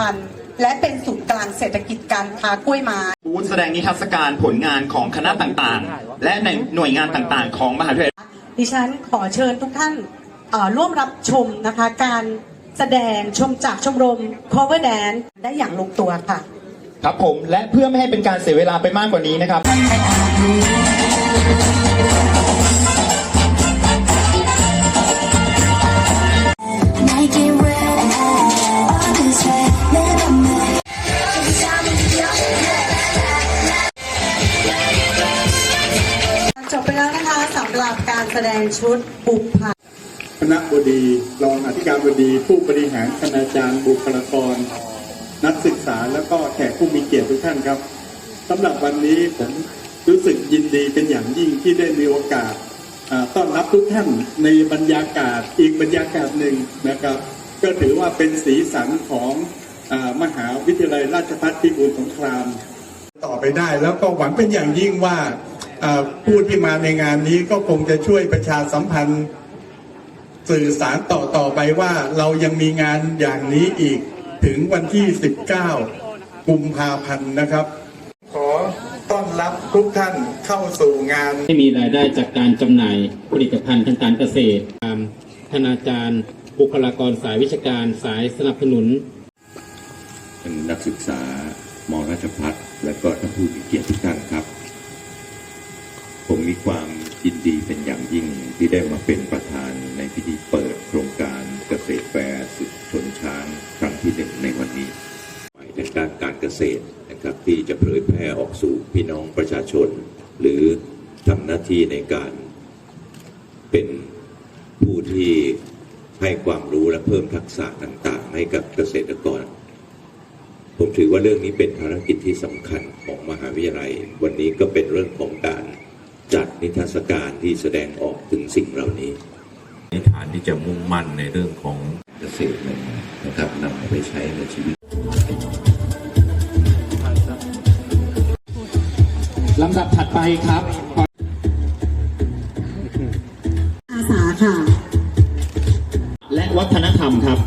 ภัณฑ์และเป็นศูนย์กลางเศรษฐกิจการค้ากล้วยไม้บูธแสดงนิทรรศการผลงานของคณะต่างๆ และในหน่วยงานต่างๆ ของมหาวิทยาลัยดิฉันขอเชิญทุกท่านเอ่อร่วมรับชมนะคะการแสดงชมจากชมรม cover dance ได้อย่างลงตัวค่ะ ครับผมและเพื่อไม่ให้เป็นการเสียเวลาไปมากกว่านี้นะครับ หรับการแสดงชุดบุพผาคณะบดีรองอธิการบดี ผู้บริหารคณาจารย์บุคลากร นักศึกษาแล้วก็แขกผู้มีเกียรติทุกท่านครับสำหรับวันนี้ผมรู้สึกยินดีเป็นอย่างยิ่งที่ได้มีโอกาสต้อนรับทุกท่านในบรรยากาศอีกบรรยากาศหนึ่งนะครับ ก็ถือว่าเป็นสีสันของอมหาวิทยาลัยราชภัฏพิบูลสงคราม ต่อไปได้แล้วก็หวังเป็นอย่างยิ่งว่า ผู้ที่มาในงานนี้ก็คงจะช่วยประชาสัมพันธ์ สื่อสารต่อต่อไปว่าเรายังมีงานอย่างนี้อีกถึงวันที่ 19 กุมภาพันธ์นะครับ ขอต้อนรับทุกท่านเข้าสู่งานให้มีรายได้จากการจำหน่ายผลิตภัณฑ์ทางการเกษตรตามคณาจารย์ บุคลากรสายวิชาการสายสนับสนุนท่านนักศึกษามราชพัฒและก็ท่านผู้มีเกียรติทุกท่านครับผ มมีความยินดีเป็นอย่างยิ่งที่ได้มาเป็นประธานในพิธีเปิดโครงการเกษตรแฟร์สุดชนช้างครั้งที่หนึ่งในวันนี้ในด้านการเกษตรนะครับที่จะเผยแพร่ออกสู่พี่น้องประชาชน หรือทำหน้าที่ในการเป็นผู้ที่ให้ความรู้และเพิ่มทักษะต่างๆ ให้กับเกษตรกร ผมถือว่าเรื่องนี้เป็นภารกิจที่สำคัญของมหาวิทยาลัย วันนี้ก็เป็นเรื่องของการ จัดนิทรรศการที่แสดงออกถึงสิ่งเหล่านี้ในฐานที่จะมุ่งมั่นในเรื่องของเกษตรนะครับนำไปใช้ในชีวิตลำดับถัดไปครับอาสาค่ะ และวัฒนธรรมครับ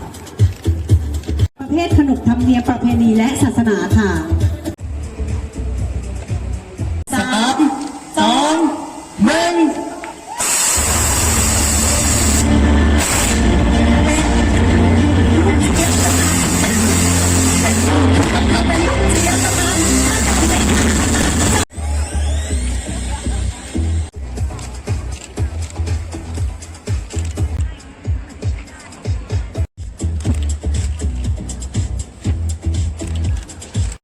ประเภทขนบธรรมเนียมประเพณีและศาสนาค่ะ Thanks.